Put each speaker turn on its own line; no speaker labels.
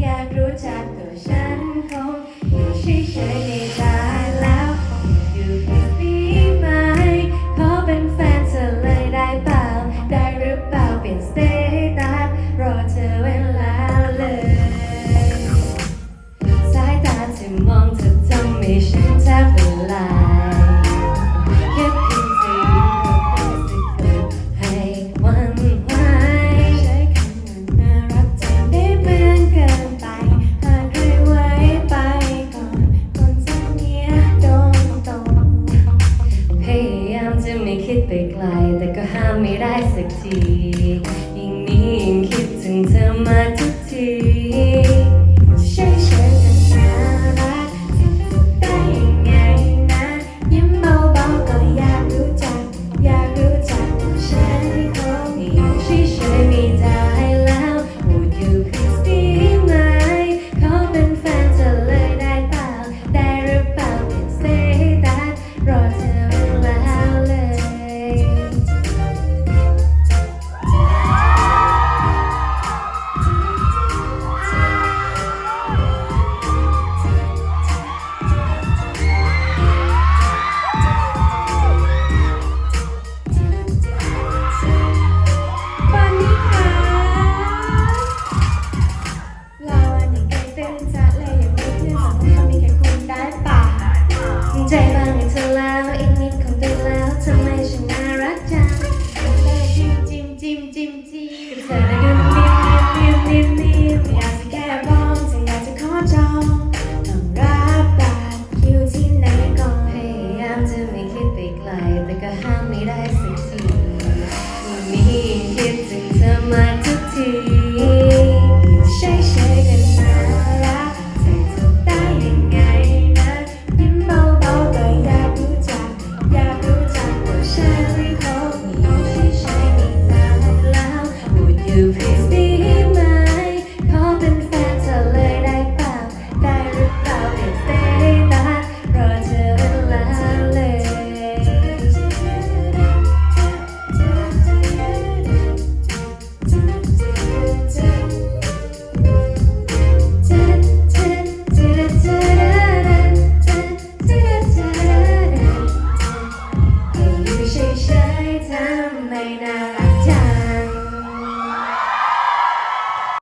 อยากรู้จักตัวฉันคงอยู่เฉยๆในตาแล้วอยู่อยู่ดีไหมขอเป็นแฟนเธอเลยได้เปล่า ได้หรือเปล่าเปลี่ยนสเตตัสรอเธอเวลาเลย
สายตาที่มองเธอทำให้ฉันแทบละลาย ไกล แต่ก็ห้ามไม่ได้สักที ยิ่งนี้ยิ่งคิดถึงเธอมา
ใจบางให้เธอแล้วอีกนิดคงตื่นแล้วทำไมฉันน่ารักจัง
ได้จิ้มจิ้มจิ้มจิ้มจิ้ม
เธอได้ดูนิ่มนิ่มนิ่มนิ่ม
อยากจะแค่บองแต่อยากจะขอจองต้องรับปากอยู่ที่ไหนก็
พยายามจะไม่คิดไปไกลแต่ก็ห้ามไม่ได้
ให้